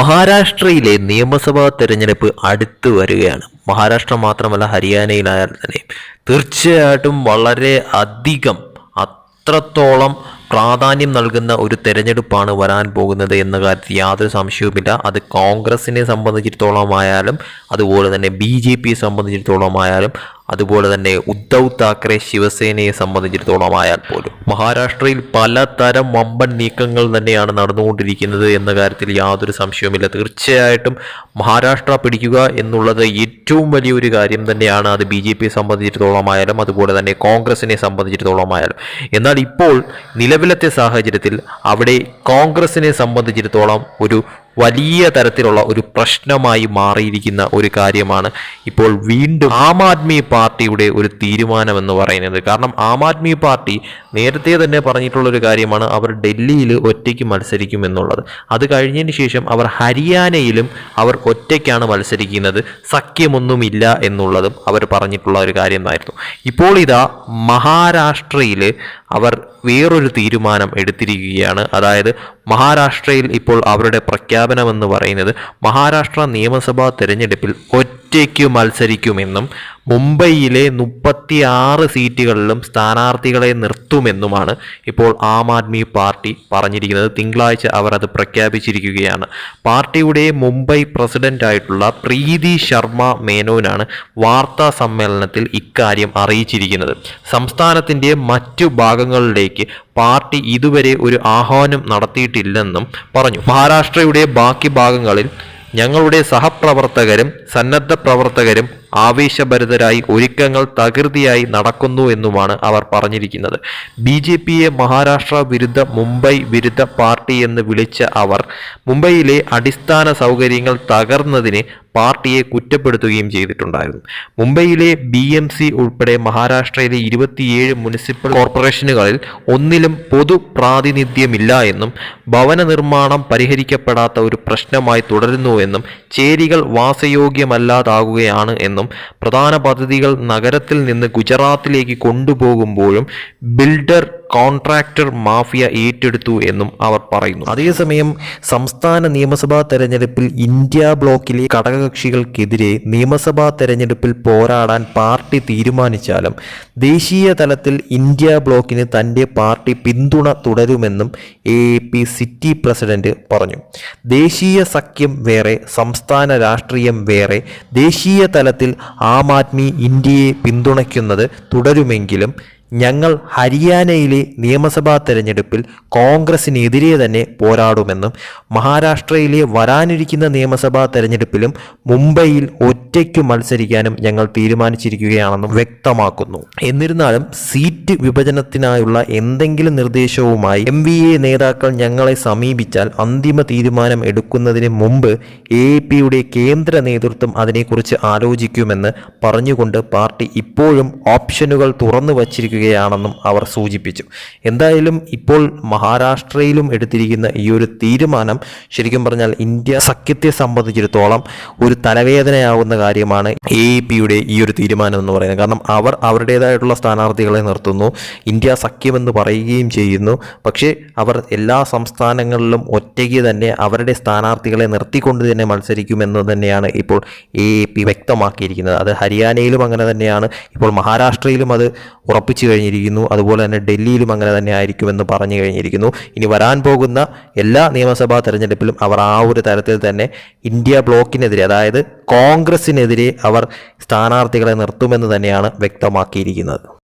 മഹാരാഷ്ട്രയിലെ നിയമസഭാ തെരഞ്ഞെടുപ്പ് അടുത്തു വരികയാണ്. മഹാരാഷ്ട്ര മാത്രമല്ല ഹരിയാനയിലായാൽ തന്നെ തീർച്ചയായിട്ടും വളരെ അധികം അത്രത്തോളം പ്രാധാന്യം നൽകുന്ന ഒരു തെരഞ്ഞെടുപ്പാണ് വരാൻ പോകുന്നത് എന്ന കാര്യത്തിൽ യാതൊരു സംശയവുമില്ല. അത് കോൺഗ്രസിനെ സംബന്ധിച്ചിടത്തോളമായാലും അതുപോലെ തന്നെ ബി ജെ പിയെ സംബന്ധിച്ചിടത്തോളമായാലും അതുപോലെ തന്നെ ഉദ്ധവ് താക്കറെ ശിവസേനയെ സംബന്ധിച്ചിടത്തോളം ആയാൽ പോലും. മഹാരാഷ്ട്രയിൽ പലതരം വമ്പൻ നീക്കങ്ങൾ തന്നെയാണ് നടന്നുകൊണ്ടിരിക്കുന്നത് എന്ന കാര്യത്തിൽ യാതൊരു സംശയവുമില്ല. തീർച്ചയായിട്ടും മഹാരാഷ്ട്ര പിടിക്കുക എന്നുള്ളത് ഏറ്റവും വലിയൊരു കാര്യം തന്നെയാണ് അത് ബി ജെ പിയെ സംബന്ധിച്ചിടത്തോളമായാലും അതുപോലെ തന്നെ കോൺഗ്രസിനെ സംബന്ധിച്ചിടത്തോളമായാലും എന്നാൽ ഇപ്പോൾ നിലവിലത്തെ സാഹചര്യത്തിൽ അവിടെ കോൺഗ്രസിനെ സംബന്ധിച്ചിടത്തോളം ഒരു വലിയ തരത്തിലുള്ള ഒരു പ്രശ്നമായി മാറിയിരിക്കുന്ന ഒരു കാര്യമാണ് ഇപ്പോൾ വീണ്ടും ആം ആദ്മി പാർട്ടിയുടെ ഒരു തീരുമാനമെന്ന് പറയുന്നത്. കാരണം ആം ആദ്മി പാർട്ടി നേരത്തെ തന്നെ പറഞ്ഞിട്ടുള്ള ഒരു കാര്യമാണ് അവർ ഡൽഹിയിൽ ഒറ്റയ്ക്ക് മത്സരിക്കും എന്നുള്ളത് അത് കഴിഞ്ഞതിന് ശേഷം അവർ ഹരിയാനയിലും അവർ ഒറ്റയ്ക്കാണ് മത്സരിക്കുന്നത്. സഖ്യമൊന്നുമില്ല എന്നുള്ളതും അവർ പറഞ്ഞിട്ടുള്ള ഒരു കാര്യമായിരുന്നു. ഇപ്പോൾ ഇതാ മഹാരാഷ്ട്രയിൽ അവർ വേറൊരു തീരുമാനം എടുത്തിരിക്കുകയാണ്. അതായത് മഹാരാഷ്ട്രയിൽ ഇപ്പോൾ അവരുടെ പ്രഖ്യാപനമെന്ന് പറയുന്നത് മഹാരാഷ്ട്ര നിയമസഭാ തെരഞ്ഞെടുപ്പിൽ ഒറ്റയ്ക്ക് മത്സരിക്കുമെന്നും മുംബൈയിലെ മുപ്പത്തി ആറ് സീറ്റുകളിലും സ്ഥാനാർത്ഥികളെ നിർത്തുമെന്നുമാണ് ഇപ്പോൾ ആം ആദ്മി പാർട്ടി പറഞ്ഞിരിക്കുന്നത്. തിങ്കളാഴ്ച അവർ അത് പ്രഖ്യാപിച്ചിരിക്കുകയാണ്. പാർട്ടിയുടെ മുംബൈ പ്രസിഡന്റായിട്ടുള്ള പ്രീതി ശർമ്മ മേനോനാണ് വാർത്താ സമ്മേളനത്തിൽ ഇക്കാര്യം അറിയിച്ചിരിക്കുന്നത്. സംസ്ഥാനത്തിന്റെ മറ്റു ഭാഗങ്ങളിലേക്ക് പാർട്ടി ഇതുവരെ ഒരു ആഹ്വാനം നടത്തിയിട്ടില്ലെന്നും പറഞ്ഞു. മഹാരാഷ്ട്രയുടെ ബാക്കി ഭാഗങ്ങളിൽ ഞങ്ങളുടെ സഹപ്രവർത്തകരും സന്നദ്ധ പ്രവർത്തകരും ആവേശഭരിതരായി ഒരുക്കങ്ങൾ തകൃതിയായി നടക്കുന്നു എന്നുമാണ് അവർ പറഞ്ഞിരിക്കുന്നത്. ബി ജെ പിയെ മഹാരാഷ്ട്ര വിരുദ്ധ മുംബൈ വിരുദ്ധ പാർട്ടി എന്ന് വിളിച്ച അവർ മുംബൈയിലെ അടിസ്ഥാന സൗകര്യങ്ങൾ തകർന്നതിന് പാർട്ടിയെ കുറ്റപ്പെടുത്തുകയും ചെയ്തിട്ടുണ്ടായിരുന്നു. മുംബൈയിലെ ബി എം സി ഉൾപ്പെടെ മഹാരാഷ്ട്രയിലെ ഇരുപത്തിയേഴ് മുനിസിപ്പൽ കോർപ്പറേഷനുകളിൽ ഒന്നിലും പൊതു പ്രാതിനിധ്യമില്ല എന്നും ഭവന നിർമ്മാണം പരിഹരിക്കപ്പെടാത്ത ഒരു പ്രശ്നമായി തുടരുന്നുവെന്നും ചേരികൾ വാസയോഗ്യമല്ലാതാകുകയാണ് എന്നും പ്രധാന പദ്ധതികൾ നഗരത്തിൽ നിന്ന് ഗുജറാത്തിലേക്ക് കൊണ്ടുപോകുമ്പോഴും ബിൽഡർ കോൺട്രാക്ടർ മാഫിയ ഏറ്റെടുത്തു എന്നും അവർ പറയുന്നു. അതേസമയം സംസ്ഥാന നിയമസഭാ തെരഞ്ഞെടുപ്പിൽ ഇന്ത്യ ബ്ലോക്കിലെ ഘടകകക്ഷികൾക്കെതിരെ നിയമസഭാ തെരഞ്ഞെടുപ്പിൽ പോരാടാൻ പാർട്ടി തീരുമാനിച്ചാലും ദേശീയ തലത്തിൽ ഇന്ത്യ ബ്ലോക്കിന് തന്റെ പാർട്ടി പിന്തുണ തുടരുമെന്നും എ പി സിറ്റി പ്രസിഡന്റ് പറഞ്ഞു. ദേശീയ സഖ്യം വേറെ സംസ്ഥാന രാഷ്ട്രീയം വേറെ ദേശീയ തലത്തിൽ ആം ആദ്മി ഇന്ത്യയെ പിന്തുണയ്ക്കുന്നത് തുടരുമെങ്കിലും ഞങ്ങൾ ഹരിയാനയിലെ നിയമസഭാ തെരഞ്ഞെടുപ്പിൽ കോൺഗ്രസിനെതിരെ തന്നെ പോരാടുമെന്നും മഹാരാഷ്ട്രയിലെ വരാനിരിക്കുന്ന നിയമസഭാ തെരഞ്ഞെടുപ്പിലും മുംബൈയിൽ ഒറ്റയ്ക്ക് മത്സരിക്കാനും ഞങ്ങൾ തീരുമാനിച്ചിരിക്കുകയാണെന്നും വ്യക്തമാക്കുന്നു. എന്നിരുന്നാലും സീറ്റ് വിഭജനത്തിനായുള്ള എന്തെങ്കിലും നിർദ്ദേശവുമായി എം വി എ നേതാക്കൾ ഞങ്ങളെ സമീപിച്ചാൽ അന്തിമ തീരുമാനം എടുക്കുന്നതിന് മുമ്പ് എ പിയുടെ കേന്ദ്ര നേതൃത്വം അതിനെക്കുറിച്ച് ആലോചിക്കുമെന്ന് പറഞ്ഞുകൊണ്ട് പാർട്ടി ഇപ്പോഴും ഓപ്ഷനുകൾ തുറന്നു വച്ചിരിക്കുക ചെയ്യുകയാണെന്നും അവർ സൂചിപ്പിച്ചു. എന്തായാലും ഇപ്പോൾ മഹാരാഷ്ട്രയിലും എടുത്തിരിക്കുന്ന ഈ ഒരു തീരുമാനം ശരിക്കും പറഞ്ഞാൽ ഇന്ത്യ സഖ്യത്തെ സംബന്ധിച്ചിടത്തോളം ഒരു തലവേദനയാവുന്ന കാര്യമാണ് എ പിയുടെ ഈ ഒരു തീരുമാനം എന്ന് പറയുന്നത്. കാരണം അവർ അവരുടേതായിട്ടുള്ള സ്ഥാനാർത്ഥികളെ നിർത്തുന്നു ഇന്ത്യ സഖ്യമെന്ന് പറയുകയും ചെയ്യുന്നു. പക്ഷേ അവർ എല്ലാ സംസ്ഥാനങ്ങളിലും ഒറ്റയ്ക്ക് തന്നെ അവരുടെ സ്ഥാനാർത്ഥികളെ നിർത്തിക്കൊണ്ട് തന്നെ മത്സരിക്കുമെന്ന് തന്നെയാണ് ഇപ്പോൾ എ പി വ്യക്തമാക്കിയിരിക്കുന്നത്. അത് ഹരിയാനയിലും അങ്ങനെ തന്നെയാണ്. ഇപ്പോൾ മഹാരാഷ്ട്രയിലും അത് ഉറപ്പിച്ചു കഴിഞ്ഞിരിക്കുന്നു. അതുപോലെ തന്നെ ഡൽഹിയിലും അങ്ങനെ തന്നെ ആയിരിക്കുമെന്ന് പറഞ്ഞു കഴിഞ്ഞിരിക്കുന്നു. ഇനി വരാൻ പോകുന്ന എല്ലാ നിയമസഭാ തെരഞ്ഞെടുപ്പിലും അവർ ആ ഒരു തരത്തിൽ തന്നെ ഇന്ത്യ ബ്ലോക്കിനെതിരെ അതായത് കോൺഗ്രസിനെതിരെ അവർ സ്ഥാനാർത്ഥികളെ നിർത്തുമെന്ന് തന്നെയാണ് വ്യക്തമാക്കിയിരിക്കുന്നത്.